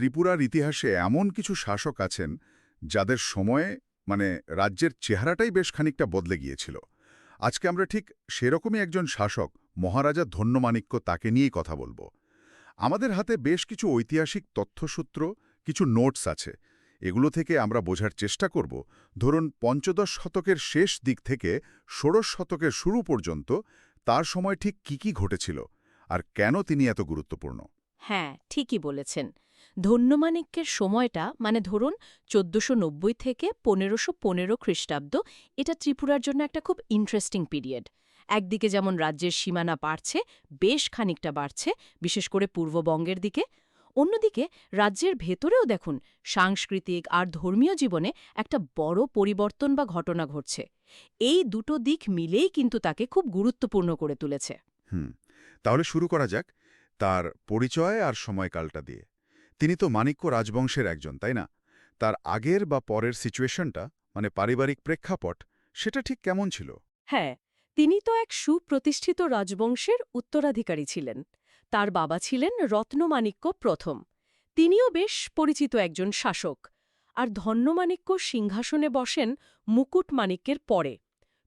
ত্রিপুরার ইতিহাসে এমন কিছু শাসক আছেন যাদের সময়ে মানে রাজ্যের চেহারাটাই বেশ খানিকটা বদলে গিয়েছিল। আজকে আমরা ঠিক সেরকমই একজন শাসক, মহারাজা ধন্যমাণিক্য তাকে নিয়েই কথা বলব। আমাদের হাতে বেশ কিছু ঐতিহাসিক তথ্যসূত্র, কিছু নোটস আছে। এগুলো থেকে আমরা বোঝার চেষ্টা করব। ধরুন, পঞ্চদশ শতকের শেষ দিক থেকে ষোড়শ শতকের শুরু পর্যন্ত তার সময় ঠিক কি কি ঘটেছিল, আর কেন তিনি এত গুরুত্বপূর্ণ? হ্যাঁ ঠিকই বলেছেন। ধন্যমাণিক্যের সময়টা মানে ধরুন চোদ্দশো থেকে পনেরোশো পনেরো খ্রিস্টাব্দ, এটা ত্রিপুরার জন্য একটা খুব ইন্টারেস্টিং পিরিয়ড একদিকে যেমন রাজ্যের সীমানা বাড়ছে, বেশ খানিকটা বাড়ছে, বিশেষ করে পূর্ববঙ্গের দিকে। অন্যদিকে রাজ্যের ভেতরেও দেখুন সাংস্কৃতিক আর ধর্মীয় জীবনে একটা বড় পরিবর্তন বা ঘটনা ঘটছে। এই দুটো দিক মিলেই কিন্তু তাকে খুব গুরুত্বপূর্ণ করে তুলেছে। হুম, তাহলে শুরু করা যাক তার পরিচয় আর সময়কালটা দিয়ে। তিনি তো মাণিক্য রাজবংশের একজন, তাই না? তার আগের বা পরের সিচুয়েশনটা মানে পারিবারিক প্রেক্ষাপট, সেটা ঠিক কেমন ছিল? হ্যাঁ তিনি তো এক সুপ্রতিষ্ঠিত রাজবংশের উত্তরাধিকারী ছিলেন। তার বাবা ছিলেন রত্নমাণিক্য প্রথম। তিনিও বেশ পরিচিত একজন শাসক। আর ধন্যমাণিক্য সিংহাসনে বসেন মুকুটমাণিক্যের পরে,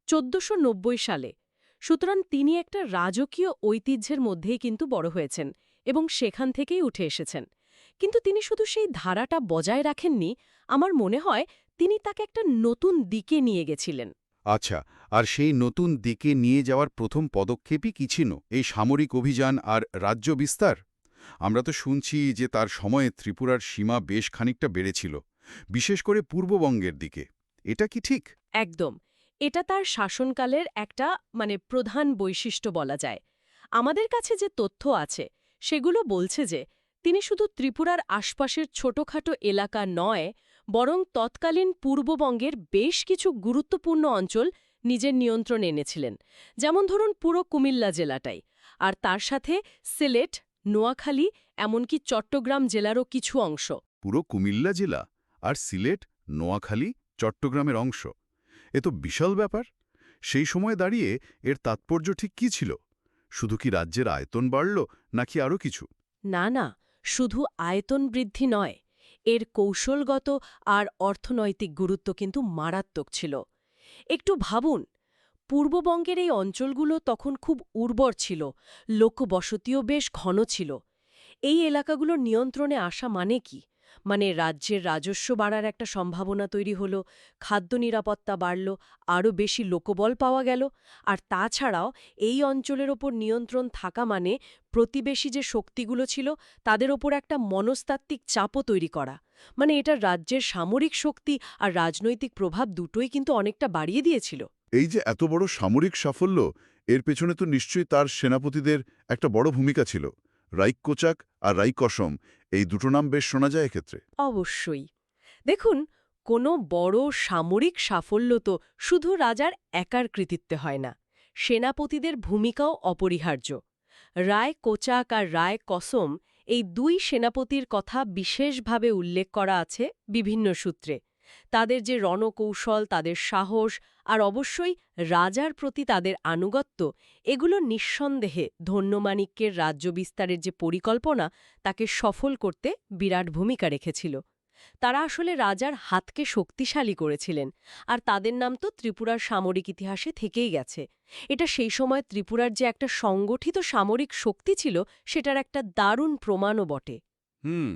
চোদ্দশো সালে। সুতরাং তিনি একটা রাজকীয় ঐতিহ্যের মধ্যেই কিন্তু বড় হয়েছেন এবং সেখান থেকেই উঠে এসেছেন। কিন্তু তিনি শুধু সেই ধারাটা বজায় রাখেননি আমার মনে হয় তিনি তাকে একটা নতুন দিকে নিয়ে গেছিলেন। আচ্ছা আর সেই নতুন দিকে নিয়ে যাওয়ার প্রথম পদক্ষেপই কি ছিল এই সামরিক অভিযান আর রাজ্য বিস্তার? আমরা তো শুনছি যে তার সময়ে ত্রিপুরার সীমা বেশ খানিকটা বেড়েছিল বিশেষ করে পূর্ববঙ্গের দিকে। এটা কি ঠিক? একদম এটা তার শাসনকালের একটা মানে প্রধান বৈশিষ্ট্য বলা যায়। আমাদের কাছে যে তথ্য আছে সেগুলো বলছে যে তিনি শুধু ত্রিপুরার আশপাশের ছোটখাটো এলাকা নয় বরং তৎকালীন পূর্ববঙ্গের বেশ কিছু গুরুত্বপূর্ণ অঞ্চল নিজের নিয়ন্ত্রণে এনেছিলেন যেমন ধরুন পুরো কুমিল্লা জেলাটাই। আর তার সাথে সিলেট নোয়াখালী এমনকি চট্টগ্রাম জেলারও কিছু অংশ। পুরো কুমিল্লা জেলা আর সিলেট নোয়াখালী চট্টগ্রামের অংশ। এ তো বিশাল ব্যাপার। সেই সময় দাঁড়িয়ে এর তাৎপর্য ঠিক কী ছিল? শুধু কি রাজ্যের আয়তন বাড়ল নাকি আরও কিছু? না না শুধু আয়তন বৃদ্ধি নয়, এর কৌশলগত আর অর্থনৈতিক গুরুত্ব কিন্তু মারাত্মক ছিল। একটু ভাবুন, পূর্ববঙ্গের এই অঞ্চলগুলো তখন খুব উর্বর ছিল, লোকবসতিও বেশ ঘন ছিল। এই এলাকাগুলোর নিয়ন্ত্রণে আসা মানে কি? মানে রাজ্যের রাজস্ব বাড়ার একটা সম্ভাবনা তৈরি হলো, খাদ্য নিরাপত্তা বাড়ল, আরও বেশি লোকবল পাওয়া গেল, আর তাছাড়াও এই অঞ্চলের ওপর নিয়ন্ত্রণ থাকা মানে প্রতিবেশী যে শক্তিগুলো ছিল, তাদের ওপর একটা মনস্তাত্ত্বিক চাপও তৈরি করা। মানে এটা রাজ্যের সামরিক শক্তি আর রাজনৈতিক প্রভাব দুটোই কিন্তু অনেকটা বাড়িয়ে দিয়েছিল। এই যে এত বড় সামরিক সাফল্য, এর পেছনে তো নিশ্চয়ই তার সেনাপতিদের একটা বড় ভূমিকা ছিল। রাইক কোচাক আর রাইকসম, এই দুটো নাম বেশ শোনা যায় এক্ষেত্রে। অবশ্যই। দেখুন, কোনো বড় সামরিক সাফল্য তো শুধু রাজার একার কৃতিত্বে হয় না, সেনাপতিদের ভূমিকাও অপরিহার্য। রায় কোচাক আর রায় কসম এই দুই সেনাপতির কথা বিশেষভাবে উল্লেখ করা আছে বিভিন্ন সূত্রে। তাদের যে রণকৌশল, তাদের সাহস আর অবশ্যই রাজার প্রতি তাদের আনুগত্য, এগুলো নিঃসন্দেহে ধন্যমাণিক্যের রাজ্য বিস্তারের যে পরিকল্পনা, তাকে সফল করতে বিরাট ভূমিকা রেখেছিল। তারা আসলে রাজার হাতকে শক্তিশালী করেছিলেন, আর তাদের নাম তো ত্রিপুরার সামরিক ইতিহাসে থেকেই গেছে। এটা সেই সময় ত্রিপুরার যে একটা সংগঠিত সামরিক শক্তি ছিল, সেটার একটা দারুণ প্রমাণও বটে। হুম,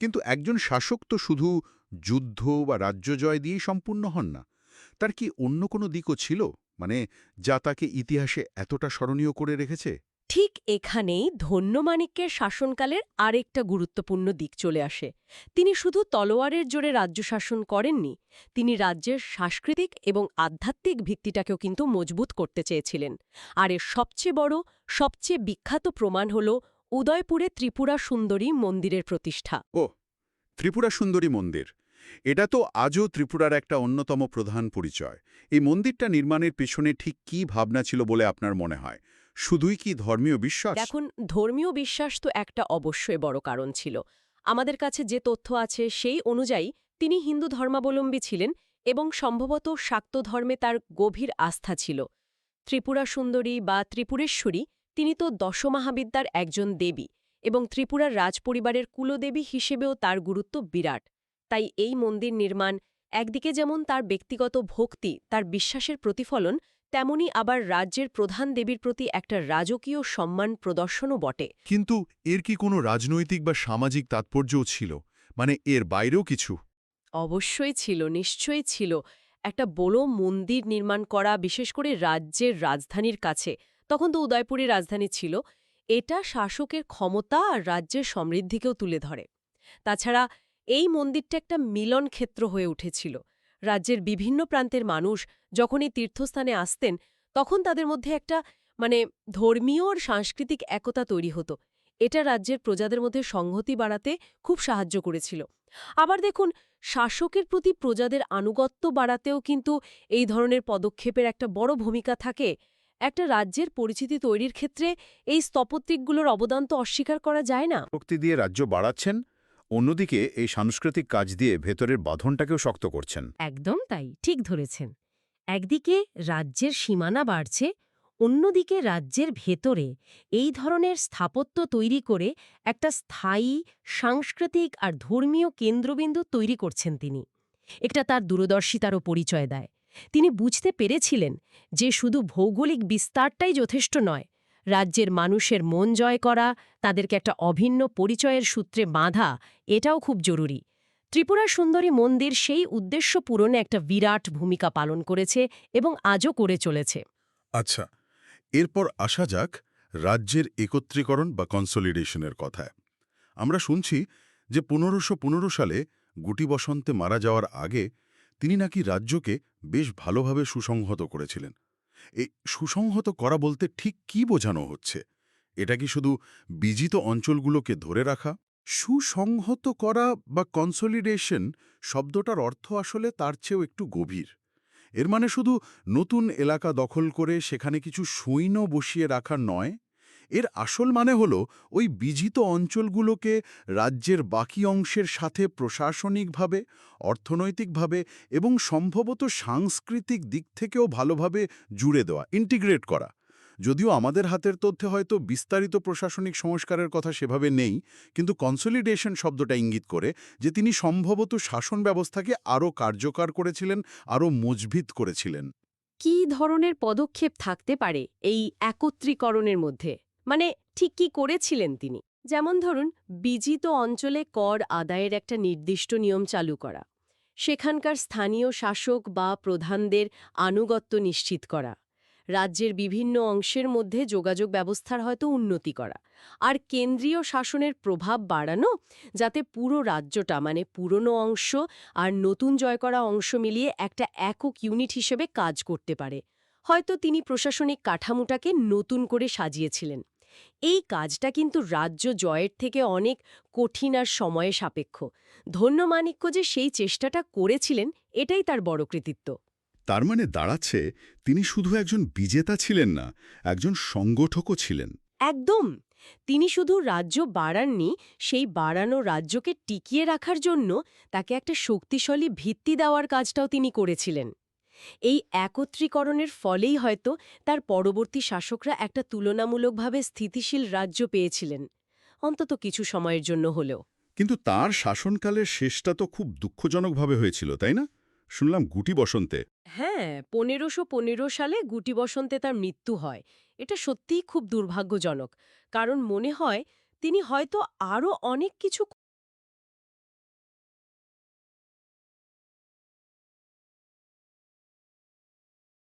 কিন্তু একজন শাসক তো শুধু যুদ্ধ বা রাজ্য জয় দিয়েই সম্পূর্ণ হন না। তার কি অন্য কোনো দিকও ছিল? মানে যা তাকে ইতিহাসে এতটা স্মরণীয় করে রেখেছে? ঠিক এখানেই ধন্যমাণিক্যের শাসনকালের আরেকটা গুরুত্বপূর্ণ দিক চলে আসে। তিনি শুধু তলোয়ারের জোরে রাজ্য শাসন করেননি তিনি রাজ্যের সাংস্কৃতিক এবং আধ্যাত্মিক ভিত্তিটাকেও কিন্তু মজবুত করতে চেয়েছিলেন। আর এর সবচেয়ে বড় সবচেয়ে বিখ্যাত প্রমাণ হল উদয়পুরে ত্রিপুরা সুন্দরী মন্দিরের প্রতিষ্ঠা। ও ত্রিপুরা সুন্দরী মন্দির। এটা তো আজও ত্রিপুরার একটা অন্যতম প্রধান পরিচয়। এই মন্দিরটা নির্মাণের পেছনে ঠিক কি ভাবনা ছিল বলে আপনার মনে হয়? শুধুই কি ধর্মীয় বিশ্বাস? এখন ধর্মীয় বিশ্বাস তো একটা অবশ্যই বড় কারণ ছিল। আমাদের কাছে যে তথ্য আছে সেই অনুযায়ী তিনি হিন্দু ধর্মাবলম্বী ছিলেন এবং সম্ভবত শাক্ত ধর্মে তার গভীর আস্থা ছিল। ত্রিপুরা সুন্দরী বা ত্রিপুরেশ্বরী, তিনি তো দশমহাবিদ্যার একজন দেবী এবং ত্রিপুরার রাজপরিবারের কুলদেবী হিসেবেও তার গুরুত্ব বিরাট। তাই এই মন্দির নির্মাণ একদিকে যেমন তার ব্যক্তিগত ভক্তি তার বিশ্বাসের প্রতিফলন তেমনি আবার রাজ্যের প্রধান দেবীর প্রতি একটা রাজকীয় সম্মান প্রদর্শনও বটে। কিন্তু এর কি কোনো রাজনৈতিক বা সামাজিক তাৎপর্যও ছিল? মানে এর বাইরেও কিছু? অবশ্যই ছিল নিশ্চয়ই ছিল। একটা বড় মন্দির নির্মাণ করা বিশেষ করে রাজ্যের রাজধানীর কাছে তখন তো উদয়পুরের রাজধানী ছিল এটা শাসকের ক্ষমতা আর রাজ্যের সমৃদ্ধিকেও তুলে ধরে। তাছাড়া এই মন্দিরটা একটা মিলন ক্ষেত্র হয়ে উঠেছিল। রাজ্যের বিভিন্ন প্রান্তের মানুষ যখন এই তীর্থস্থানে আসতেন, তখন তাদের মধ্যে একটা মানে ধর্মীয় আর সাংস্কৃতিক একতা তৈরি হতো। এটা রাজ্যের প্রজাদের মধ্যে সংহতি বাড়াতে খুব সাহায্য করেছিল। আবার দেখুন, শাসকের প্রতি প্রজাদের আনুগত্য বাড়াতেও কিন্তু এই ধরনের পদক্ষেপের একটা বড় ভূমিকা থাকে। একটা রাজ্যের পরিচিতি তৈরির ক্ষেত্রে এই স্থপত্যিকগুলোর অবদান তো অস্বীকার করা যায় না। শক্তি দিয়ে রাজ্য বাড়াচ্ছেন অন্যদিকে, এই সাংস্কৃতিক কাজ দিয়ে ভেতরের বাঁধনটাকেও শক্ত করছেন। একদম তাই, ঠিক ধরেছেন। একদিকে রাজ্যের সীমানা বাড়ছে, অন্যদিকে রাজ্যের ভেতরে এই ধরনের স্থাপত্য তৈরি করে একটা স্থায়ী, সাংস্কৃতিক আর ধর্মীয় কেন্দ্রবিন্দু তৈরি করছেন তিনি। এটা তার দূরদর্শিতারও পরিচয় দেয়। তিনি বুঝতে পেরেছিলেন যে শুধু ভৌগোলিক বিস্তারটাই যথেষ্ট নয় রাজ্যের মানুষের মন জয় করা, তাদেরকে একটা অভিন্ন পরিচয়ের সূত্রে বাঁধা, এটাও খুব জরুরি। ত্রিপুরা সুন্দরী মন্দির সেই উদ্দেশ্য পূরণে একটা বিরাট ভূমিকা পালন করেছে এবং আজও করে চলেছে। আচ্ছা এরপর আসা যাক রাজ্যের একত্রীকরণ বা কনসলিডেশনের কথায়। আমরা শুনছি যে পনেরোশো পনেরো সালে গুটি বসন্তে মারা যাওয়ার আগে তিনি নাকি রাজ্যকে বেশ ভালোভাবে সুসংহত করেছিলেন। এই সুসংহত করা বলতে ঠিক কি বোঝানো হচ্ছে? এটা কি শুধু বিজিত অঞ্চলগুলোকে ধরে রাখা? সুসংহত করা বা কনসলিডেশন শব্দটার অর্থ আসলে তার চেয়েও একটু গভীর। এর মানে শুধু নতুন এলাকা দখল করে সেখানে কিছু সৈন্য বসিয়ে রাখা নয় এর আসল মানে হল ওই বিজিত অঞ্চলগুলোকে রাজ্যের বাকি অংশের সাথে প্রশাসনিকভাবে, অর্থনৈতিকভাবে এবং সম্ভবত সাংস্কৃতিক দিক থেকেও ভালোভাবে জুড়ে দেওয়া ইন্টিগ্রেট করা। যদিও আমাদের হাতের তথ্যে হয়তো বিস্তারিত প্রশাসনিক সংস্কারের কথা সেভাবে নেই, কিন্তু কনসলিডেশন শব্দটা ইঙ্গিত করে যে তিনি সম্ভবত শাসন ব্যবস্থাকে আরও কার্যকর করেছিলেন, আরও মজভিত করেছিলেন। কি ধরনের পদক্ষেপ থাকতে পারে এই একত্রীকরণের মধ্যে? মানে ঠিক কি করেছিলেন তিনি? যেমন ধরুন, বিজিত অঞ্চলে কর আদায়ের একটা নির্দিষ্ট নিয়ম চালু করা, সেখানকার স্থানীয় শাসক বা প্রধানদের আনুগত্য নিশ্চিত করা, রাজ্যের বিভিন্ন অংশের মধ্যে যোগাযোগ ব্যবস্থার হয়তো উন্নতি করা, আর কেন্দ্রীয় শাসনের প্রভাব বাড়ানো যাতে পুরো রাজ্যটা মানে পুরনো অংশ আর নতুন জয় করা অংশ মিলিয়ে একটা একক ইউনিট হিসেবে কাজ করতে পারে। হয়তো তিনি প্রশাসনিক কাঠামোটাকে নতুন করে সাজিয়েছিলেন। এই কাজটা কিন্তু রাজ্য জয়ের থেকে অনেক কঠিন আর সময়ে সাপেক্ষ। ধন্যমাণিক্য যে সেই চেষ্টাটা করেছিলেন এটাই তার বড় কৃতিত্ব। তার মানে দাঁড়াচ্ছে তিনি শুধু একজন বিজেতা ছিলেন না একজন সংগঠকও ছিলেন। একদম! তিনি শুধু রাজ্য বাড়াননি সেই বাড়ানো রাজ্যকে টিকিয়ে রাখার জন্য তাকে একটা শক্তিশালী ভিত্তি দেওয়ার কাজটাও তিনি করেছিলেন। এই একত্রীকরণের ফলেই হয়তো তার পরবর্তী শাসকরা একটা তুলনামূলকভাবে স্থিতিশীল রাজ্য পেয়েছিলেন অন্তত কিছু সময়ের জন্য হলেও। কিন্তু তার শাসনকালের শেষটা তো খুব দুঃখজনকভাবে হয়েছিল তাই না? শুনলাম গুটি বসন্তে। হ্যাঁ পনেরোশো পনেরো সালে গুটি বসন্তে তার মৃত্যু হয়। এটা সত্যিই খুব দুর্ভাগ্যজনক কারণ মনে হয় তিনি হয়তো আরও অনেক কিছু